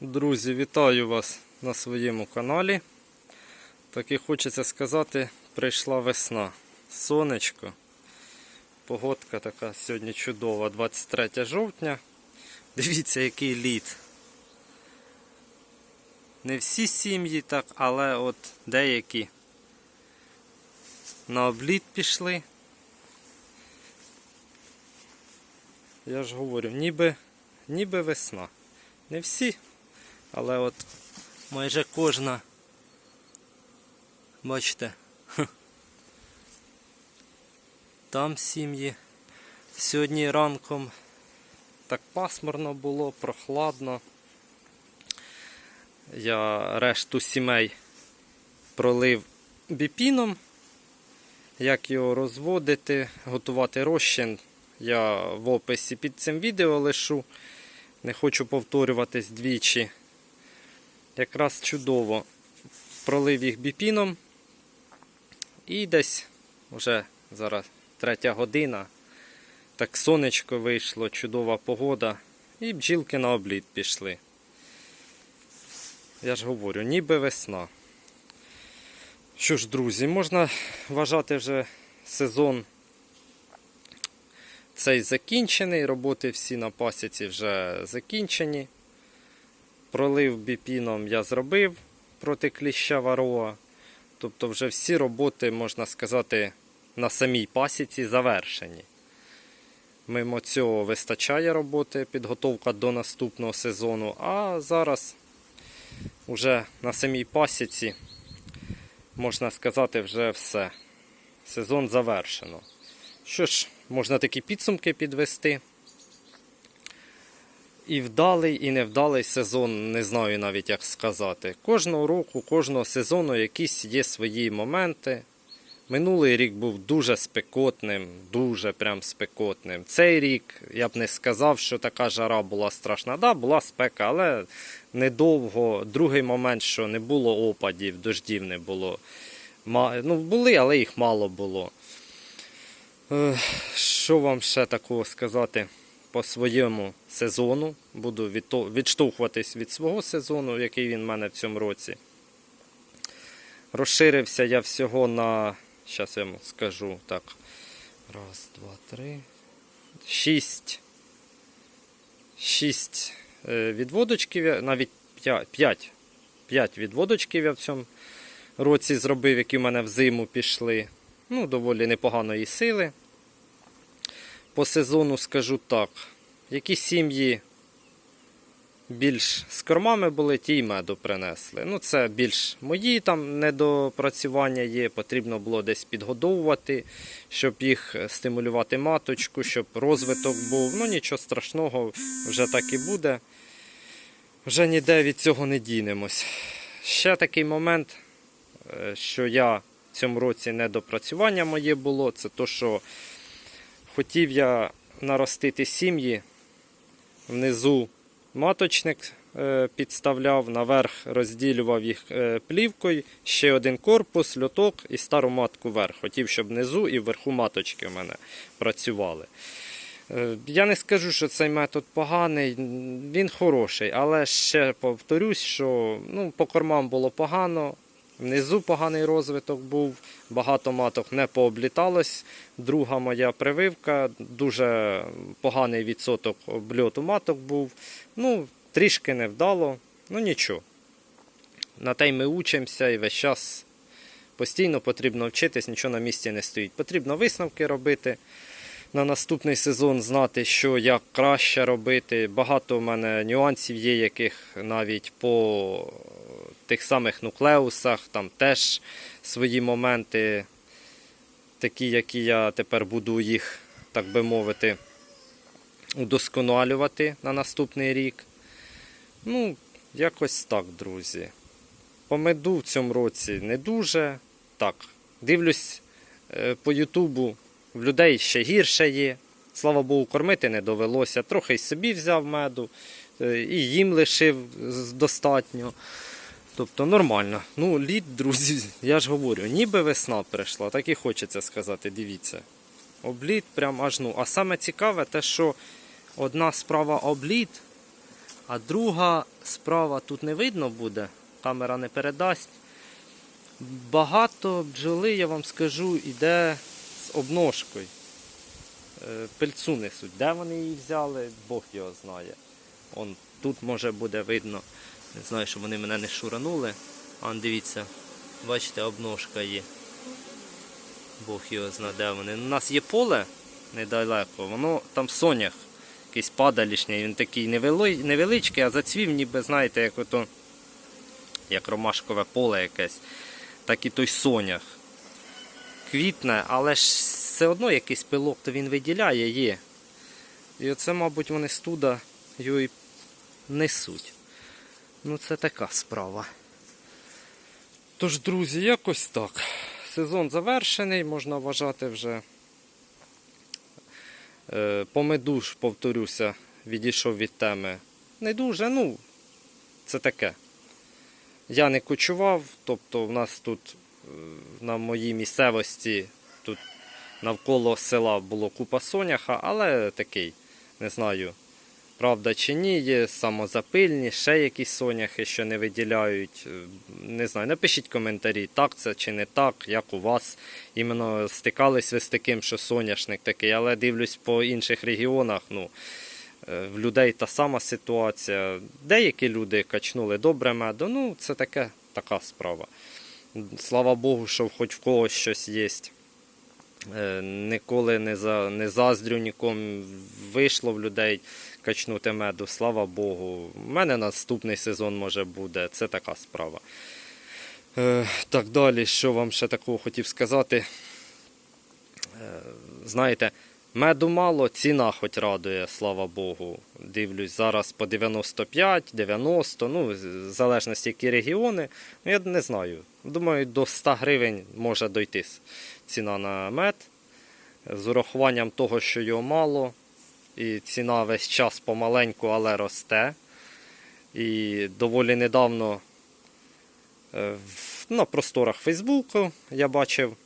Друзі, вітаю вас на своєму каналі. Так і хочеться сказати, прийшла весна. Сонечко. Погодка така сьогодні чудова, 23 жовтня. Дивіться, який лід. Не всі сім'ї так, але от деякі на обліт пішли. Я ж говорю, ніби, ніби весна. Не всі, але от майже кожна. Бачите. Там сім'ї. Сьогодні ранком так пасмурно було, прохладно. Я решту сімей пролив біпіном. Як його розводити, готувати розчин, я в описі під цим відео лишу. Не хочу повторюватись двічі. Якраз чудово. Пролив їх біпіном. І десь вже зараз третя година. Так сонечко вийшло, чудова погода. І бджілки на обліт пішли. Я ж говорю, ніби весна. Що ж, друзі, можна вважати вже сезон цей закінчений, роботи всі на пасіці вже закінчені. Пролив біпіном я зробив проти кліща вароа. Тобто вже всі роботи, можна сказати, на самій пасіці завершені. Мимо цього вистачає роботи, підготовка до наступного сезону. А зараз вже на самій пасіці, можна сказати, вже все. Сезон завершено. Що ж, можна такі підсумки підвести. І вдалий, і невдалий сезон, не знаю навіть як сказати. Кожного року, кожного сезону якісь є свої моменти. Минулий рік був дуже спекотним, дуже прям спекотним. Цей рік я б не сказав, що така жара була страшна. Да, була спека, але недовго. Другий момент, що не було опадів, дождів не було. Ну, були, але їх мало було. Що вам ще такого сказати по своєму сезону? Буду відштовхуватись від свого сезону, який він в мене в цьому році. Розширився я всього на. Зараз я вам скажу так. Раз, два, три. Шість. Шість е, відводочків, навіть. П'ять. П'ять відводочків я в цьому році зробив, які в мене взиму пішли. Ну, доволі непоганої сили. По сезону скажу так. Які сім'ї більш з кормами були, ті й меду принесли. Ну, це більш мої там недопрацювання є. Потрібно було десь підгодовувати, щоб їх стимулювати маточку, щоб розвиток був. Ну, нічого страшного, вже так і буде. Вже ніде від цього не дінемось. Ще такий момент, е, що я в цьому році недопрацювання моє було, це то, що хотів я наростити сім'ї. Внизу маточник е, підставляв, наверх розділював їх е, плівкою, ще один корпус, льоток і стару матку вверх. Хотів, щоб внизу і вверху маточки в мене працювали. Е, Я не скажу, що цей метод поганий, він хороший, але ще повторюсь, що ну, по кормам було погано, внизу поганий розвиток був, багато маток не пообліталось. Друга моя прививка, дуже поганий відсоток обльоту маток був. Ну, трішки невдало, ну нічого. На те й ми учимося і весь час постійно потрібно вчитись, нічого на місці не стоїть. Потрібно висновки робити на наступний сезон знати, що як краще робити. Багато в мене нюансів є, яких навіть по тих самих нуклеусах, там теж свої моменти, такі, які я тепер буду їх, так би мовити, удосконалювати на наступний рік. Ну, якось так, друзі. По меду в цьому році не дуже. Так, дивлюсь е, по Ютубу, в людей ще гірше є. Слава Богу, кормити не довелося. Трохи й собі взяв меду, е, і їм лишив достатньо. Тобто нормально. Ну, лід, друзі, я ж говорю, ніби весна прийшла, так і хочеться сказати, дивіться. Обліт прям аж ну. А саме цікаве те, що одна справа обліт, А друга справа тут не видно буде, камера не передасть. Багато бджоли, я вам скажу, іде з обножкою. Е, Пильцу несуть. Де вони її взяли, Бог його знає. Он тут може буде видно. Не знаю, щоб вони мене не шуранули. А дивіться, бачите, обножка є. Бог його знає, де вони. У нас є поле недалеко, воно там сонях, якийсь падалішній, він такий невеличкий, а зацвів, ніби, знаєте, як ото, як ромашкове поле якесь, так і той сонях. Квітне, але ж все одно якийсь пилок, то він виділяє, є. І оце, мабуть, вони студа його і несуть. Ну, це така справа. Тож, друзі, якось так. Сезон завершений, можна вважати вже. Е, По меду повторюся, відійшов від теми. Не дуже, ну, це таке. Я не кочував, тобто в нас тут е, на моїй місцевості, тут навколо села було купа соняха, але такий, не знаю, правда чи ні, є самозапильні, ще якісь соняхи, що не виділяють. Е, Не знаю, напишіть коментарі, так це чи не так, як у вас. Іменно стикались ви з таким, що соняшник такий, але дивлюсь по інших регіонах, ну. е, В людей та сама ситуація. Деякі люди качнули добре меду, ну це таке, така справа. Слава Богу, що хоч в когось щось є. Е, Ніколи не, за, не заздрю нікому. Вийшло в людей качнути меду, слава Богу. У мене наступний сезон може буде. Це така справа. Е, так далі, що вам ще такого хотів сказати. Е, знаєте, меду мало, ціна хоч радує, слава Богу. Дивлюсь, зараз по 95, 90, ну, в залежності які регіони. Ну, я не знаю. Думаю, до 100 гривень може дойти ціна на мед. З урахуванням того, що його мало, і ціна весь час помаленьку, але росте. І доволі недавно е, на просторах Фейсбуку я бачив,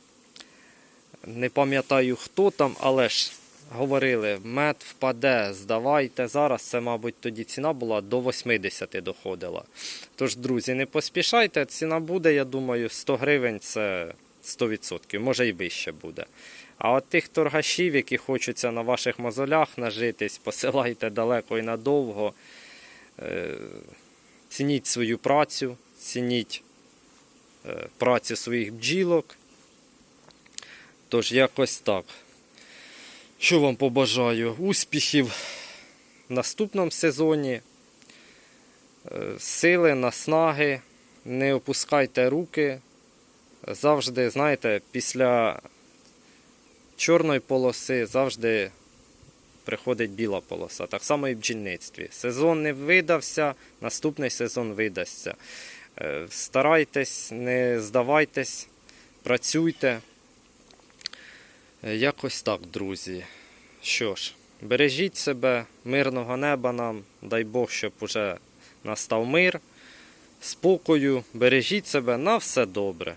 не пам'ятаю хто там, але ж говорили, мед впаде, здавайте. Зараз це, мабуть, тоді ціна була до 80 доходила. Тож, друзі, не поспішайте, ціна буде, я думаю, 100 гривень це 100%, може і вище буде. А от тих торгашів, які хочуться на ваших мозолях нажитись, посилайте далеко і надовго. Е, Цініть свою працю, цініть е, працю своїх бджілок. Тож якось так. Що вам побажаю? Успіхів в наступному сезоні. Е, Сили, наснаги, не опускайте руки. Завжди, знаєте, після чорної полоси завжди приходить біла полоса. Так само і в бджільництві. Сезон не видався, наступний сезон видасться. Е, Старайтесь, не здавайтесь, працюйте. Е, Якось так, друзі. Що ж, бережіть себе, мирного неба нам, дай Бог, щоб уже настав мир, спокою, бережіть себе на все добре.